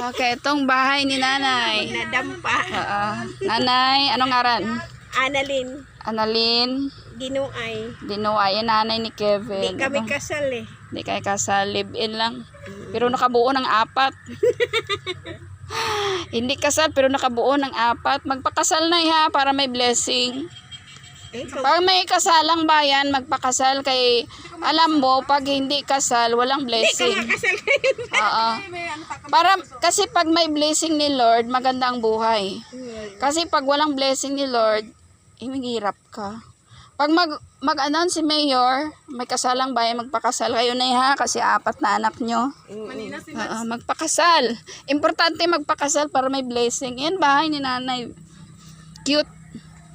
Okay, itong bahay ni nanay. Nadampa. Oo. Nanay, anong ngaran? Annalyn. Annalyn, Ginuay. Dinuay, yung nanay ni Kevin. Di kami Ano? kasal eh. Di kayo kasal, live-in lang. Pero nakabuo ng apat. Hindi kasal, pero nakabuo ng apat. Magpakasal na ha, para may blessing. Eh, Pag may kasalang bayan, magpakasal kay, alam mo, pag hindi kasal, walang blessing. kasal kayo. Oo. Para, kasi pag may blessing ni Lord, maganda ang buhay. Kasi pag walang blessing ni Lord, eh, maghihirap ka. Pag mag, mag-announce si Mayor, may kasalang bayan, magpakasal kayo na ha, kasi apat na anak nyo. Oo, magpakasal. Importante magpakasal para may blessing. Yan, bahay ni nanay. Cute.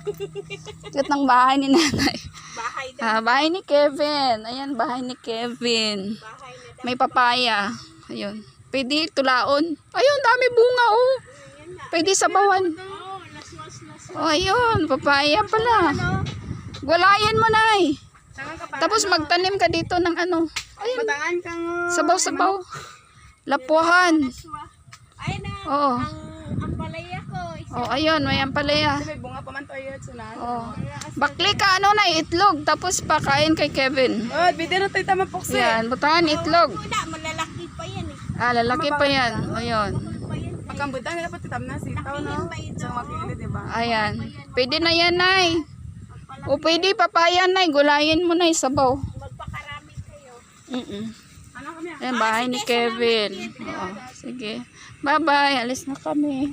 Cute ng bahay ni nanay. Bahay daw. Ah, bahay ni Kevin. Ayan, bahay ni Kevin. Bahay na. May papaya. Ayun. Pwede tulaon. Ayun, dami bunga oh. Pwede sabawan. Oh. Oh, ayun, papaya pala. Gulayan mo na Tangan ka pa. Tapos magtanim ka dito ng ano. Ayun, sabaw-sabaw. Lapuhan. Ay na. Oo. Ang ang palaya ko. Isa. Oh, ayun, may ampalaya. Yun. Oh. Bakli ka ano na itlog tapos pakain kay Kevin. Oh, bidyo na tayo tama pokse. Yan, butangan itlog. Wala, malalaki pa yan eh. Ah, lalaki pa yan. Ayun. Pa yan. Pagkambutan nila pati tam na sitaw no. Sa makikili di ba? Ayan. Pwede na yan, Nay. O pwede papaya, Nay. Gulayin mo, Nay, sabaw. Magpakarami kayo. Mm-mm. Ano kami? Ayan, bahay ni Kevin. Oo, sige. Bye-bye. Alis na kami.